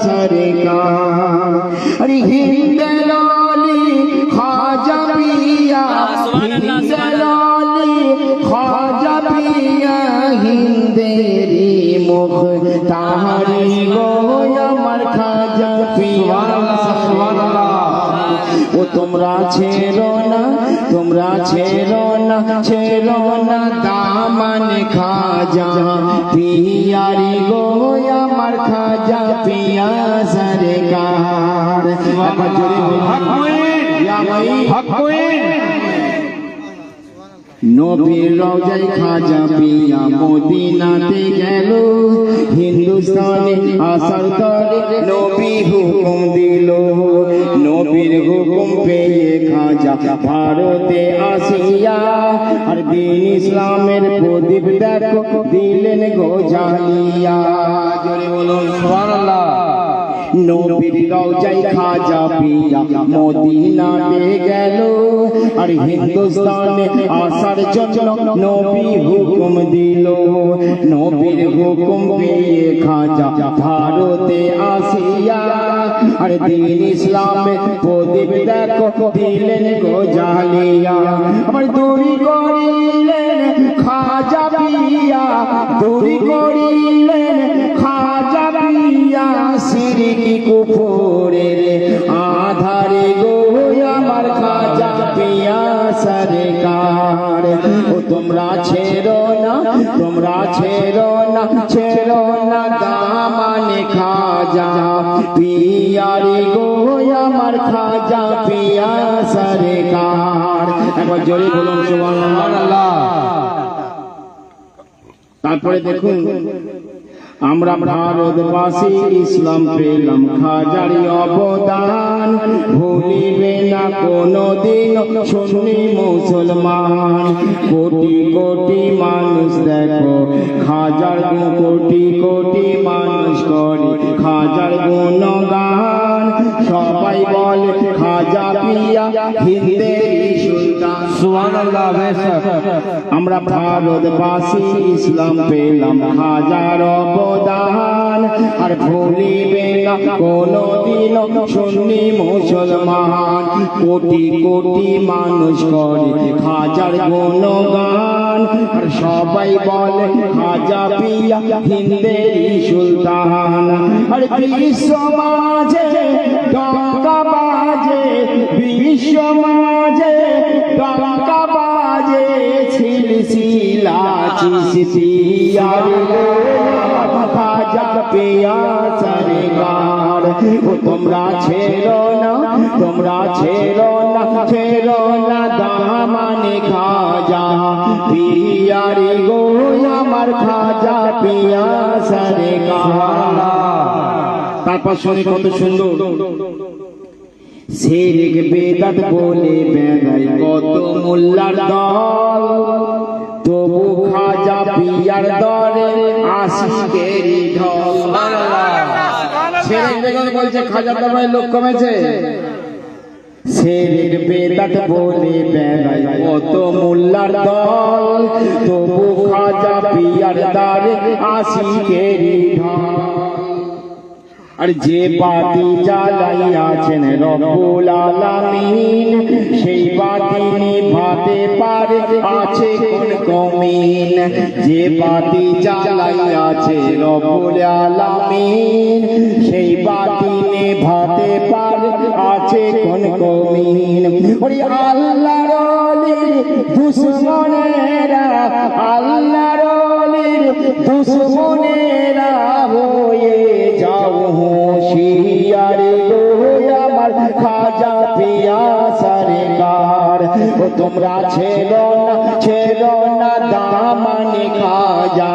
सरकार अरे हिंद लाली खाजा पिया हिंद लाली खाजा पिया हिंदेरी मुख तारी गो আমার খাজা পিয়া ও তোমরা ছেড়ো না তোমরা ছেড়ো না ছেড়ো না দামান খাজা পিয়ারি গো আমার খাজা পিয়া সরকার। নবীর রওজায় খাজা পিয়া মদিনাতে গেল। হিন্দুস্তানে আসার তরে নবী হুকুম দিল। নবীর হুকুম পেয়ে ভারতে আসিয়া আর দিন ইসলামের প্রদীপ দেখো দিলেন গো জানিয়া। জোরে বলুন সুবহানাল্লাহ। নবীর রওজায় খাজা পিয়া মদিনাতে গেল। আর হিন্দুস্তানে আসার জন্য নবী হুকুম দিল। নবীর হুকুম পেয়ে খাজা ভারতে আসিয়া, আর দিন ইসলামে প্রদীপ দেখো দিলেন গো জালিয়া। আবার দূরি করিলেন খাজা ও তোমরা ছেড়ো না, তোমরা ছেড়ো না ছেড়ো না দামানে খাজা। পিয়ারি গো, আমার খাজা, পিয়া সরকার। একবার জোরে বলুন, সুবহানাল্লাহ। তারপরে দেখুন আমরা ভারতবাসী, ইসলাম পেলাম খাজারি অবদান। ভুলিবে না কোনো দিন শুনি মুসলমান। কোটি কোটি মানুষ দেখো, খাজার কোটি কোটি মানুষ করে, খাজার গুণগান। সবাই বলে, খাজা পিয়া, হিন্দের সুবহানাল্লাহ বেশক আমরা ভারতবাসী, ইসলাম পেলাম হাজার অবদান আর ভুলিবে না কোনো দিন শুনি মুসলমান। কোটি কোটি মানুষ করে হাজার গুণগান। আর সবাই বলে খাজা পিয়া হিন্দেরি সুলতান। আর বিশ্ব মাঝে বাজে, বিশ্ব ডঙ্কা বাজে ছিলছিলা চিসিয়ার খাজা পেয়া সরকার ও তোমরা ছেড়ো না, তোমরা ছেড়ো না ছেড়ো না দামানে খাজা। পিয়ারি গো, আমার খাজা পিয়া সরকার তারপর শুনে কত সুন্দর। শেরেক বেদাত বলে বেড়াই কত মোল্লার দল। তবু খাজা পিয়ার দরে আশিকেরই ঢল। বলছে, খাজা দরবারে লোক কমেছে। তবু আর যে বাতি জ্বালাইয়াছেন রব্বুল আলামিন সেই বাতি নিভাতে পারে আছে কোন কমিন? যে বাতি জ্বালাইয়াছে রব্বুল আলামিন সেই বাতি নিভাতে পারে আছে কোন কমিন? ওরে আল্লাহর ওলির দুশ্মনেরা আল্লাহর ওলির দুশ্মনেরা হয়ে গো আমার খাজা পিয়া সরকার ও তোমরা ছেড়ো না ছেড়ো না দামানে খাজা।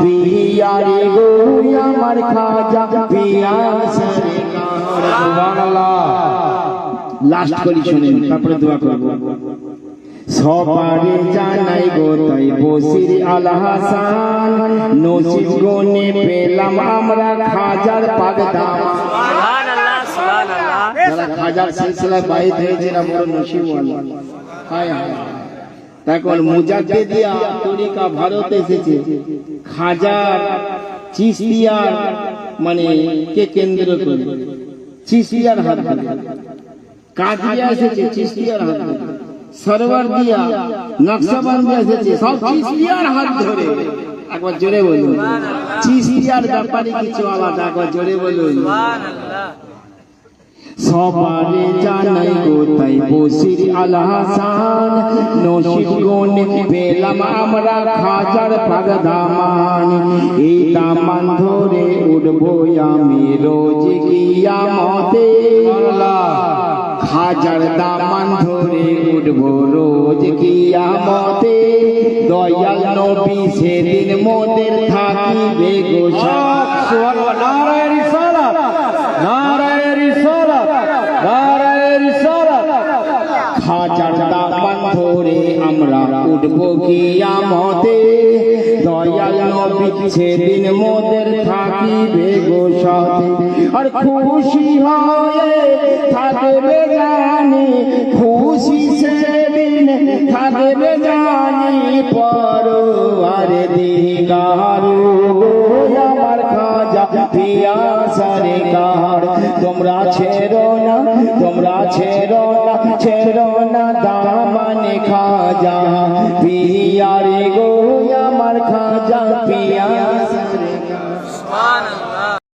পিয়ার গো আমার খাজা পিয়া সরকার সুবহানাল্লাহ। লাস্ট করি শুনেন তারপরে দোয়া করব। সবারে জানাই গো তাই বসির আল হাসান। নসিব গনে পেলাম আমরা খাজার পাগদাম যারা খাজার সিলসিলায় বাইত হয়েছে এরা বড় নসিবওয়ালা হায় হায় তারপর মুজাদ্দিদিয়া তরিকা ভারত এসেছে। খাজার চিস্তিয়ার মানে কে কেন্দ্র করে? চিস্তিয়ার হাত কাদিয়া এসেছে চিস্তিয়ার হাত ধরে সরোয়ার দিয়া নকশাবন্দি এসেছে সব চিস্তিয়ার হাত ধরে। একবার জোরে বলুন। চিস্তিয়ার ব্যাপারে কিছু আলাদা একবার জোরে বলুন। সবারে জানাই গো তাই বসির আল হাসান নসিব গনে পেলাম আমরা খাজার পাগ দামান এই দামান ধরে উঠবো আমি রোজ কিয়ামতে। হাজার দামান ধরে উঠবো রোজ কিয়ামতে। দয়াল নবী সেদিন মোদের থাকিবে গো সাথ। নারায়ণ রিসালাত নারায়ণ রিসালাত নারায়ণ রিসালাত। হাজার দামান ধরে আমরা উঠব কিয়ামতে। সেদিন মোদের থাকিবে গো সাথে। আর খুশি হয়ে থাকবে জানি, খুশি সেদিন থাকবে জানি পর আর দিগারু আমার খাজা পিয়া সরকার, তোমরা ছেড়ো না, তোমরা ছেড়ো না ছেড়ো না দামান খাজা পিয়া রে গো আমার খাজা পিয়া